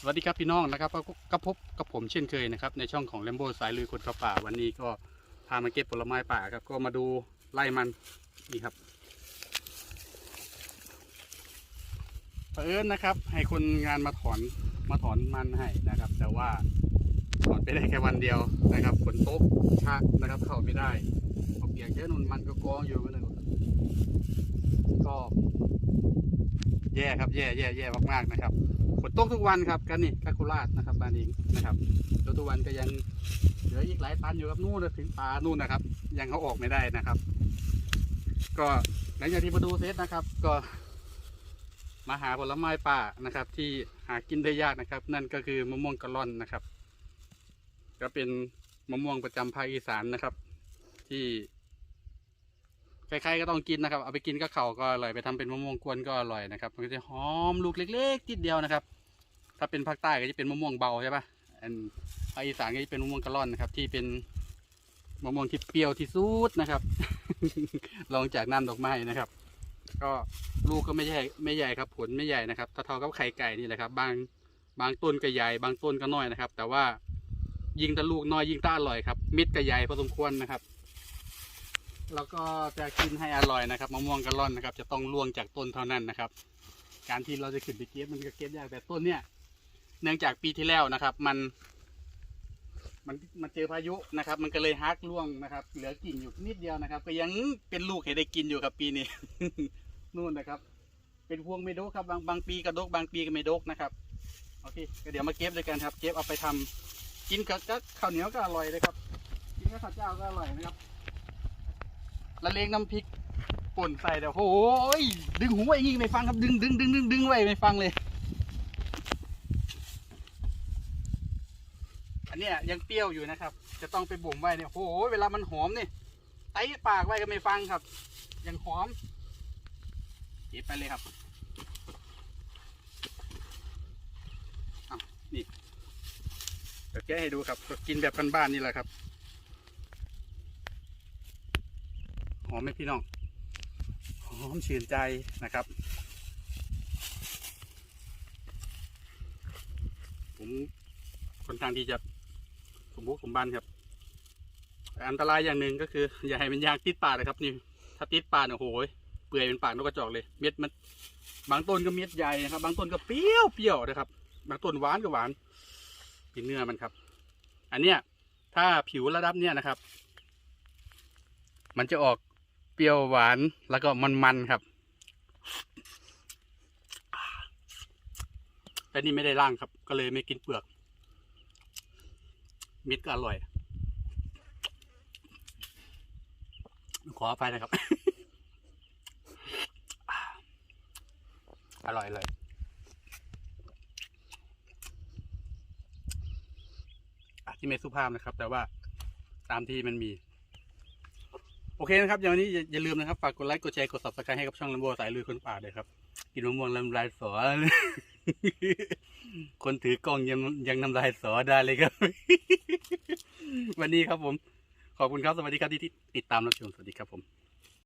สวัสดีครับพี่น้องนะครับก็พบกับผมเช่นเคยนะครับในช่องของเลมโบสายลุยคนเข้าป่าวันนี้ก็พามาเก็บผลไม้ป่าครับก็มาดูไล่มันนี่ครับเผอิญนะครับ ให้คนงานมาถอนมาถอนมันให้นะครับ แต่ว่าถอนไปได้แค่วันเดียวนะครับฝนตกชะนะครับ เข้าไม่ได้เอาเปียกเยอะนุ่นมันก็กองอยู่ก็เลยก็แย่ครับแย่แย่แย่มากๆนะครับ ฝนตกทุกวันครับกันนี่กาโคราชนะครับบ้านเองนะครับแล้วทุกวันก็ยังเหลืออีกหลายตันอยู่ครับนู่นถึงป่านู่นนะครับ ยังเขาออกไม่ได้นะครับ ก็หลังจากที่มาดูเซตนะครับ ก็ มาหาผลไม้ป่านะครับ ที่หากินได้ยากนะครับ นั่นก็คือมะม่วงกะล่อนนะครับ ก็เป็นมะม่วงประจำภาคอีสานนะครับ ที่ ใครๆก็ต้องกินนะครับ เอาไปกินกับข้าก็อร่อยไปทำเป็นมะม่วงกวนก็อร่อยนะครับ มันก็จะหอมลูกเล็กๆติดเดียวนะครับ ถ้าเป็นภาคใต้ก็จะเป็นมะม่วงเบาใช่ปะอันภาคอีสานก็จะเป็นมะม่วงกะล่อนนะครับ ที่เป็นมะม่วงที่เปรี้ยวที่สุดนะครับ ลองจากน้ำดอกไม้นะครับ ก็ลูกก็ไม่ใหญ่ไม่ใหญ่ครับ ผลไม่ใหญ่นะครับเท่าๆกับไข่ไก่นี่แหละครับ บางบางต้นก็ใหญ่บางต้นก็น้อยนะครับ แต่ว่ายิงแตะลูกน้อยยิงต้าอร่อยครับมิดก็ใหญ่พอสมควรนะครับ แล้วก็จะกินให้อร่อยนะครับมะม่วงกะล่อนนะครับ จะต้องล่วงจากต้นเท่านั้นนะครับ การที่เราจะขึ้นไปเก็บมันก็เก็บยากแต่ต้นเนี่ย เนื่องจากปีที่แล้วนะครับ มัน มันมันเจอพายุนะครับ มันก็เลยฮักล่วงนะครับ เหลือกิ่งอยู่นิดเดียวนะครับ ก็ยังเป็นลูกให้ได้กินอยู่ครับปีนี้นู่นนะครับ เป็นพวงเมดกครับบางบางปีกระดกบางปีก็เมดกนะครับโอเคก็เดี๋ยวมาเก็บด้วยกันครับ เก็บเอาไปทำกินกับกับข้าวเหนียวก็อร่อยเลยครับกินกับข้าวเจ้าก็อร่อยนะครับ ละเลงน้ำพริกป่นใส่เดี๋ยวโอ้ยดึงหูไว้อย่างงี้ไม่ฟังครับดึงดึงดึงดึงดึงไว้ไม่ฟังเลย อันเนี้ยยังเปรี้ยวอยู่นะครับ จะต้องไปบ่มไว้เนี่ยโอ้โหเวลามันหอมเนี่ยไต้ปากไว้ก็ไม่ฟังครับ ยังหอมเก็บไปเลยครับอ้าวนี่เดี๋ยวแกให้ดูครับ กินแบบบ้านๆนี่แหละครับ อมไหมพี่น้อง หอมชื่นใจนะครับ ผมค่อนข้างที่จะสมบูรณ์สมบันครับ อันตรายอย่างหนึ่งก็คือ อย่าให้มันยางติดปากนะครับนี่ ถ้าติดปากเนี่ยโอ้โหเปื่อยเป็นปากนกกระจอกเลย เม็ดมัน บางต้นก็เม็ดใหญ่นะครับ บางต้นก็เปรี้ยวเปรี้ยวนะครับ บางต้นหวานก็หวานกินเนื้อมันครับ อันเนี้ยถ้าผิวระดับเนี้ยนะครับ มันจะออก เปรี้ยวหวานแล้วก็มันๆครับแต่นี่ไม่ได้ร่างครับ ก็เลยไม่กินเปลือกเมิดก็อร่อย ขออภัยนะครับ อร่อยเลยอาจจะไม่สุภาพนะครับ แต่ว่าตามที่มันมี โอเคนะครับอย่างนี้อย่าอย่าลืมนะครับ ฝากกดไลค์ กดแชร์ กด subscribe ให้กับช่องลำบัวสายลุยคนป่าด้วยครับ กินมะม่วงลำลายสอ คนถือกล้องยังยังน้ำลายสอได้เลยครับ วันนี้ครับผม ขอบคุณครับ สวัสดีครับที่ที่ติดตามรับชม สวัสดีครับผม